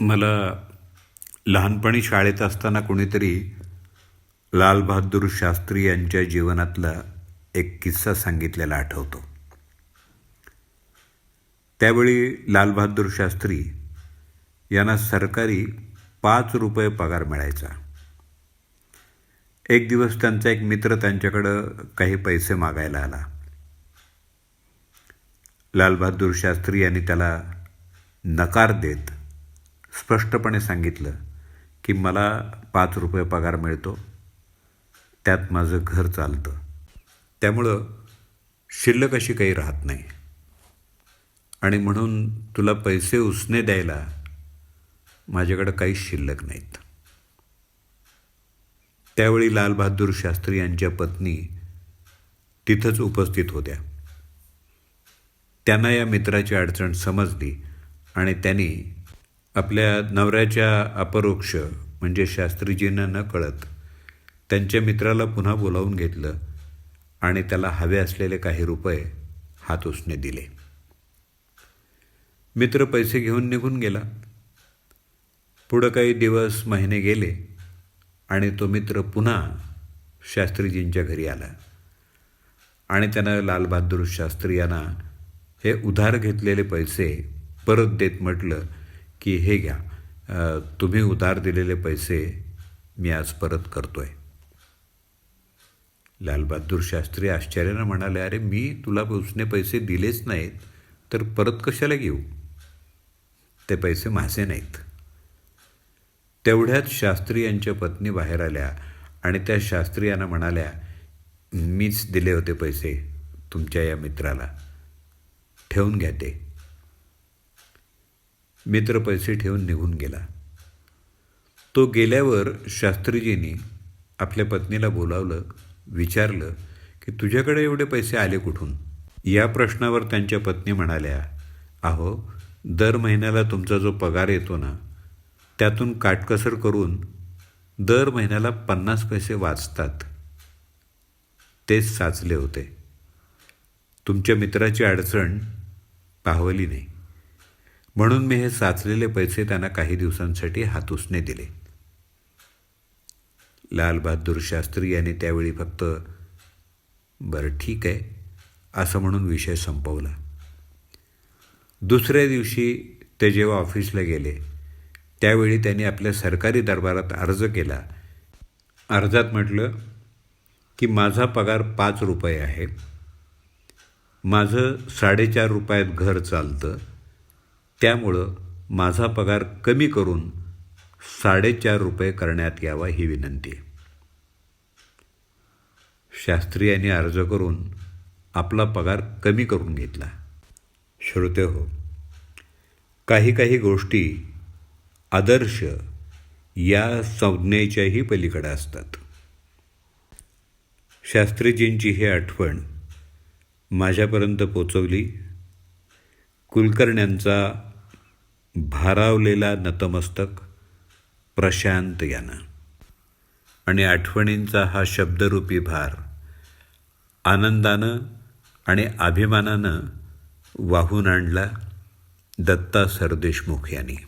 मला लहानपणी शाळेत असताना कोणीतरी लालबहादूर शास्त्री यांच्या जीवनातला एक किस्सा सांगितलेला आठवतो. त्यावेळी लालबहादूर शास्त्री यांना सरकारी पाच रुपये पगार मिळायचा. एक दिवस त्यांचा एक मित्र त्यांच्याकडं काही पैसे मागायला आला. लालबहादूर शास्त्री यांनी त्याला नकार देत स्पष्टपणे सांगितलं की मला पाच रुपये पगार मिळतो त्यात माझं घर चालतं. त्यामुळं शिल्लक अशी काही राहत नाही. आणि म्हणून तुला पैसे उसने द्यायला माझ्याकडं काही शिल्लक नाहीत. त्यावेळी लालबहादूर शास्त्री यांच्या पत्नी तिथंच उपस्थित होत्या. त्यांना या मित्राची अडचण समजली आणि त्यांनी आपल्या नवऱ्याच्या अपरोक्ष म्हणजे शास्त्रीजींना न कळत त्यांच्या मित्राला पुन्हा बोलावून घेतलं आणि त्याला हवे असलेले काही रुपये हात उसने दिले. मित्र पैसे घेऊन निघून गेला. पुढं काही दिवस महिने गेले आणि तो मित्र पुन्हा शास्त्रीजींच्या घरी आला. आणि त्यानं लालबहादूर शास्त्री यांना हे उधार घेतलेले पैसे परत देत म्हटलं की हे घ्या. तुम्ही उधार दिलेले पैसे मी आज परत करतो आहे लालबहादूर शास्त्री आश्चर्यानं म्हणाले अरे मी तुला उसने पैसे दिलेच नाहीत तर परत कशाला घेऊ? ते पैसे माझे नाहीत. तेवढ्यात शास्त्री यांच्या पत्नी बाहेर आल्या आणि त्या शास्त्री यांना म्हणाल्या मीच दिले होते पैसे तुमच्या या मित्राला. ठेवून घ्या ते. मित्र पैसे ठेवून निघून गेला. तो गेल्यावर शास्त्रीजींनी आपल्या पत्नीला बोलावलं विचारलं की तुझ्याकडे एवढे पैसे आले कुठून? या प्रश्नावर त्यांच्या पत्नी म्हणाल्या अहो दर महिन्याला तुमचा जो पगार येतो ना त्यातून काटकसर करून दर महिन्याला पन्नास पैसे वाचतात. तेच साचले होते. तुमच्या मित्राची अडचण पाहवली नाही. म्हणून मी हे साचलेले पैसे त्यांना काही दिवसांसाठी हातूसने दिले. लालबहादूर शास्त्री यांनी त्यावेळी फक्त बरं ठीक आहे असं म्हणून विषय संपवला. दुसऱ्या दिवशी ते जेव्हा ऑफिसला गेले त्यावेळी त्यांनी आपल्या सरकारी दरबारात अर्ज केला. अर्जात म्हटलं की माझा पगार पाच रुपये आहे. माझं साडेचार रुपयात घर चालतं. त्यामुळं माझा पगार कमी करून साडेचार रुपये करण्यात यावा ही विनंती. आहे शास्त्री यांनी अर्ज करून आपला पगार कमी करून घेतला. श्रोते हो काही काही गोष्टी आदर्श या संज्ञेच्याही पलीकडे असतात. शास्त्रीजींची ही आठवण माझ्यापर्यंत पोचवली. कुलकर्ण्यांचा भारावलेला नतमस्तक प्रशांत यानं. आणि आठवणींचा हा शब्दरूपी भार आनंदानं आणि अभिमानानं वाहून आणला दत्ता सरदेशमुख यांनी.